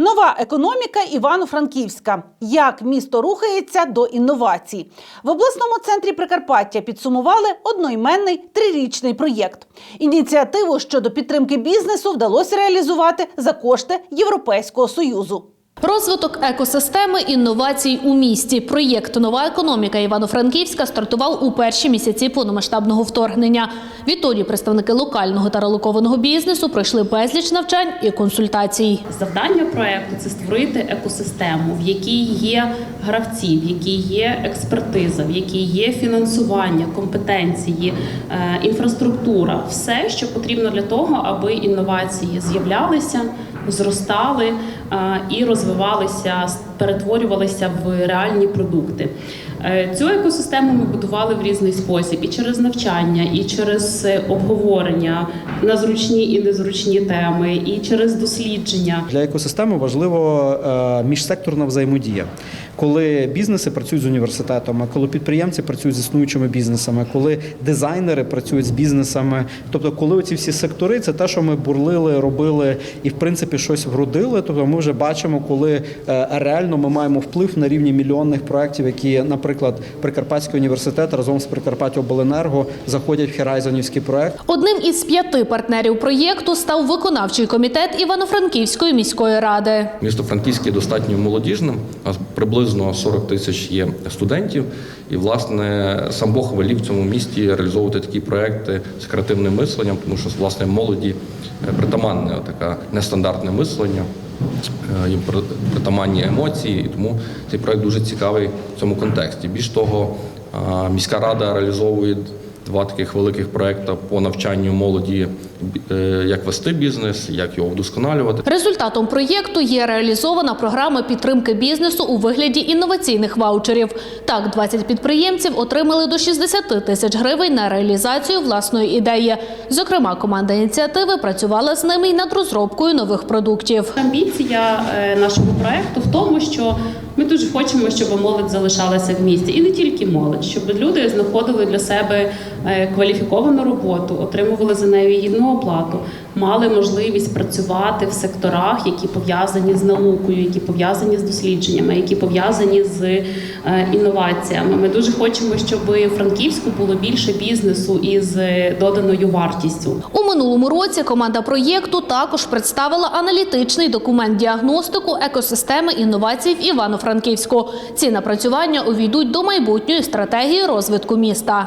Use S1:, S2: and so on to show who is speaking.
S1: Нова економіка Івано-Франківська. Як місто рухається до інновацій в обласному центрі Прикарпаття підсумували одноіменний трирічний проєкт. Ініціативу щодо підтримки бізнесу вдалося реалізувати за кошти Європейського союзу.
S2: Розвиток екосистеми інновацій у місті. Проєкт Нова економіка Івано-Франківська стартував у перші місяці повномасштабного вторгнення. Відтоді представники локального та релокованого бізнесу пройшли безліч навчань і консультацій.
S3: Завдання проекту це створити екосистему, в якій є гравці, в якій є експертиза, в якій є фінансування, компетенції, е, інфраструктура, все, що потрібно для того, аби інновації з'являлися, зростали е, і розвивалися, розвивалися перетворювалися в реальні продукти. Е, Цю екосистему ми будували в різний спосіб і через навчання, і через е, обговорення на зручні і незручні теми, і через дослідження.
S4: Для екосистеми важливо е, міжсекторна взаємодія. Коли бізнеси працюють з університетами, коли підприємці працюють з існуючими бізнесами, коли дизайнери працюють з бізнесами, тобто, коли оці всі сектори, це те, що ми бурлили, робили і в принципі щось вродили. Тобто, ми вже бачимо, коли е, реально ми маємо вплив на рівні мільйонних проєктів, які, наприклад, Прикарпатський університет разом з Прикарпаття-Обленерго заходять в Херайзонівський проект.
S2: Одним із п'яти партнерів проєкту став виконавчий комітет Івано-Франківської міської ради.
S5: Місто Франківське достатньо молодіжним, а приблизно 40 тисяч є студентів. І, власне, сам Бог велів в цьому місті реалізовувати такі проекти з креативним мисленням, тому що власне молоді е, притаманне таке нестандартне мислення, їм притаманні емоції, і тому цей проект дуже цікавий в цьому контексті. Більш того, е, міська рада реалізовує два таких великих проекти по навчанню молоді, е, як вести бізнес, як його вдосконалювати.
S2: Результатом проєкту є реалізована програма підтримки бізнесу у вигляді інноваційних ваучерів. Так, 20 підприємців отримали до 60 тисяч гривень на реалізацію власної ідеї. Зокрема, команда ініціативи працювала з ними й над розробкою нових продуктів.
S3: Амбіція е, нашого проекту в тому, що ми дуже хочемо, щоб молодь залишалася в місті, і не тільки молодь, щоб люди знаходили для себе е, кваліфіковану роботу, отримували за неї гідну оплату, мали можливість працювати в секторах, які пов'язані з наукою, які пов'язані з дослідженнями, які пов'язані з е, інноваціями. Ми дуже хочемо, щоб в Франківську було більше бізнесу із е, доданою вартістю.
S2: У минулому році команда проєкту також представила аналітичний документ діагностику екосистеми інновацій в Івано-Франківську. Ці напрацювання увійдуть до майбутньої стратегії розвитку міста.